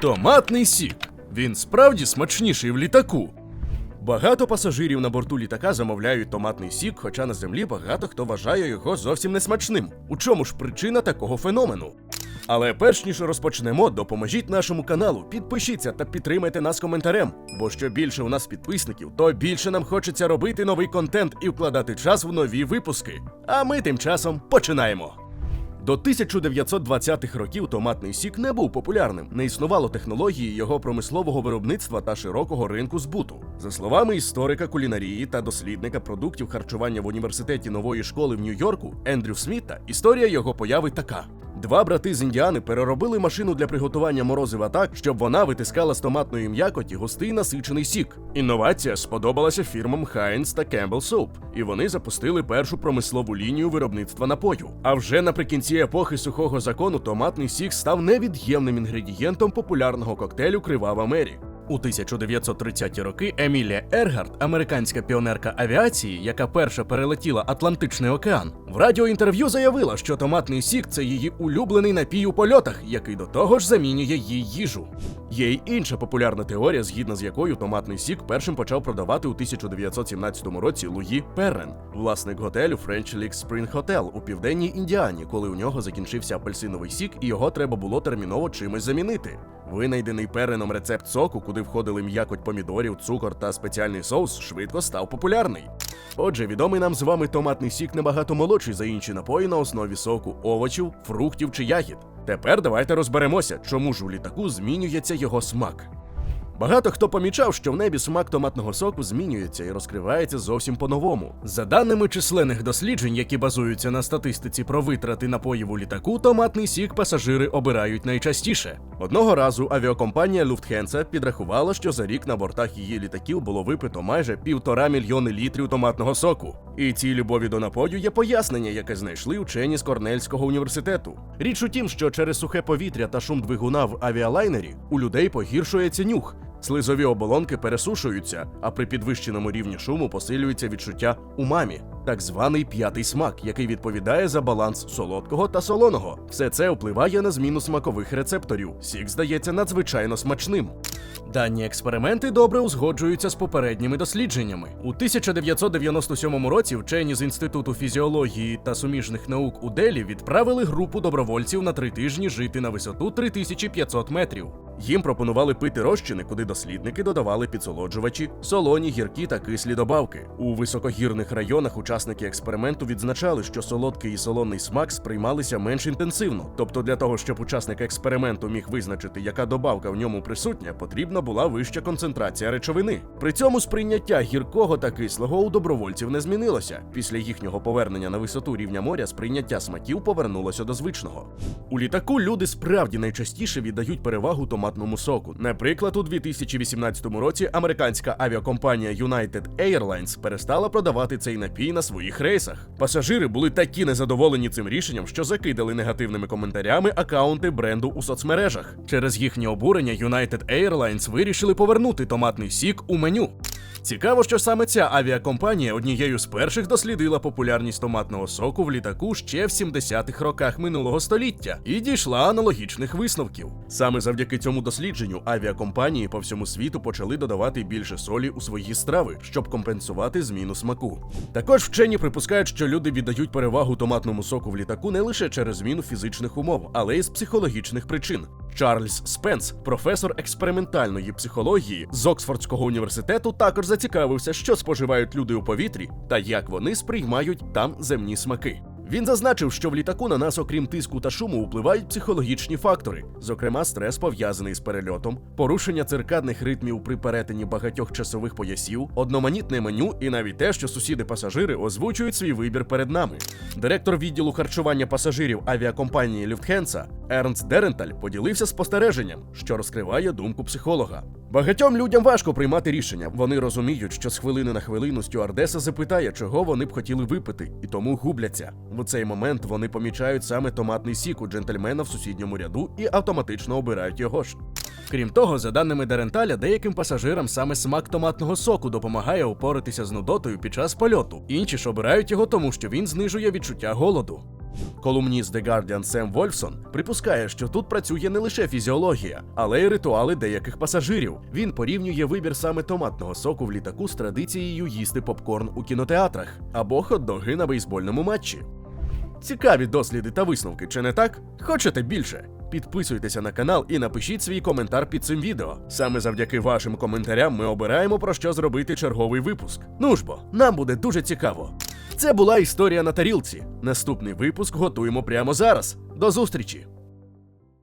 Томатний сік. Він справді смачніший в літаку. Багато пасажирів на борту літака замовляють томатний сік, хоча на землі багато хто вважає його зовсім несмачним. У чому ж причина такого феномену? Але перш ніж розпочнемо, допоможіть нашому каналу, підпишіться та підтримайте нас коментарем. Бо що більше у нас підписників, то більше нам хочеться робити новий контент і вкладати час в нові випуски. А ми тим часом починаємо. До 1920-х років томатний сік не був популярним, не існувало технології його промислового виробництва та широкого ринку збуту. За словами історика кулінарії та дослідника продуктів харчування в університеті нової школи в Нью-Йорку Ендрю Сміта, історія його появи така. Два брати з Індіани переробили машину для приготування морозива так, щоб вона витискала з томатної м'якоті густий насичений сік. Інновація сподобалася фірмам Heinz та Campbell Soup, і вони запустили першу промислову лінію виробництва напою. А вже наприкінці епохи сухого закону томатний сік став невід'ємним інгредієнтом популярного коктейлю Кривава Мері. У 1930-ті роки Емілія Ергард, американська піонерка авіації, яка перша перелетіла Атлантичний океан, в радіоінтерв'ю заявила, що томатний сік це її улюблений напій у польотах, який до того ж замінює їй їжу. Є й інша популярна теорія, згідно з якою томатний сік першим почав продавати у 1917 році Луї Перрен, власник готелю French Lick Spring Hotel у південній Індіані, коли у нього закінчився апельсиновий сік, і його треба було терміново чимось замінити. Винайдений переном рецепт соку, куди входили м'якоть помідорів, цукор та спеціальний соус, швидко став популярний. Отже, відомий нам з вами томатний сік набагато молодший за інші напої на основі соку, овочів, фруктів чи ягід. Тепер давайте розберемося, чому ж у літаку змінюється його смак. Багато хто помічав, що в небі смак томатного соку змінюється і розкривається зовсім по-новому. За даними численних досліджень, які базуються на статистиці про витрати напоїв у літаку, томатний сік пасажири обирають найчастіше. Одного разу авіакомпанія Lufthansa підрахувала, що за рік на бортах її літаків було випито майже півтора мільйони літрів томатного соку. І цій любові до напою є пояснення, яке знайшли учені з Корнельського університету. Річ у тім, що через сухе повітря та шум двигуна в авіалайнері у людей погіршується нюх. Слизові оболонки пересушуються, а при підвищеному рівні шуму посилюється відчуття умамі, так званий п'ятий смак, який відповідає за баланс солодкого та солоного. Все це впливає на зміну смакових рецепторів. Сік здається надзвичайно смачним. Дані експерименти добре узгоджуються з попередніми дослідженнями. У 1997 році вчені з інституту фізіології та суміжних наук у Делі відправили групу добровольців на три тижні жити на висоту 3500 метрів. Їм пропонували пити розчини, куди дослідники додавали підсолоджувачі, солоні, гіркі та кислі добавки. У високогірних районах учасники експерименту відзначали, що солодкий і солоний смак сприймалися менш інтенсивно. Тобто, для того, щоб учасник експерименту міг визначити, яка добавка в ньому присутня, потрібна була вища концентрація речовини. При цьому сприйняття гіркого та кислого у добровольців не змінилося. Після їхнього повернення на висоту рівня моря сприйняття смаків повернулося до звичного. У літаку люди справді найчастіше віддають перевагу томатному соку. Наприклад, у 2018 році американська авіакомпанія United Airlines перестала продавати цей напій на своїх рейсах. Пасажири були такі незадоволені цим рішенням, що закидали негативними коментарями акаунти бренду у соцмережах. Через їхнє обурення United Airlines вирішили повернути томатний сік у меню. Цікаво, що саме ця авіакомпанія однією з перших дослідила популярність томатного соку в літаку ще в 70-х роках минулого століття і дійшла аналогічних висновків. Саме завдяки цьому дослідженню авіакомпанії по всьому світу почали додавати більше солі у свої страви, щоб компенсувати зміну смаку. Також вчені припускають, що люди віддають перевагу томатному соку в літаку не лише через зміну фізичних умов, але й з психологічних причин. Чарльз Спенс, професор експериментальної психології з Оксфордського університету, також зацікавився, що споживають люди у повітрі та як вони сприймають там земні смаки. Він зазначив, що в літаку на нас, окрім тиску та шуму, впливають психологічні фактори, зокрема, стрес пов'язаний з перельотом, порушення циркадних ритмів при перетині багатьох часових поясів, одноманітне меню і навіть те, що сусіди-пасажири озвучують свій вибір перед нами. Директор відділу харчування пасажирів авіакомпанії Люфтхенса Ернст Деренталь поділився спостереженням, що розкриває думку психолога. Багатьом людям важко приймати рішення. Вони розуміють, що з хвилини на хвилину стюардеса запитає, чого вони б хотіли випити, і тому губляться. В цей момент вони помічають саме томатний сік у джентльмена в сусідньому ряду і автоматично обирають його ж. Крім того, за даними Деренталя, деяким пасажирам саме смак томатного соку допомагає упоратися з нудотою під час польоту. Інші ж обирають його, тому що він знижує відчуття голоду. Колумніст The Guardian Сем Вольфсон припускає, що тут працює не лише фізіологія, але й ритуали деяких пасажирів. Він порівнює вибір саме томатного соку в літаку з традицією їсти попкорн у кінотеатрах або хот-доги на бейсбольному матчі. Цікаві досліди та висновки, чи не так? Хочете більше? Підписуйтеся на канал і напишіть свій коментар під цим відео. Саме завдяки вашим коментарям ми обираємо про що зробити черговий випуск. Ну ж бо, нам буде дуже цікаво. Це була історія на тарілці. Наступний випуск готуємо прямо зараз. До зустрічі!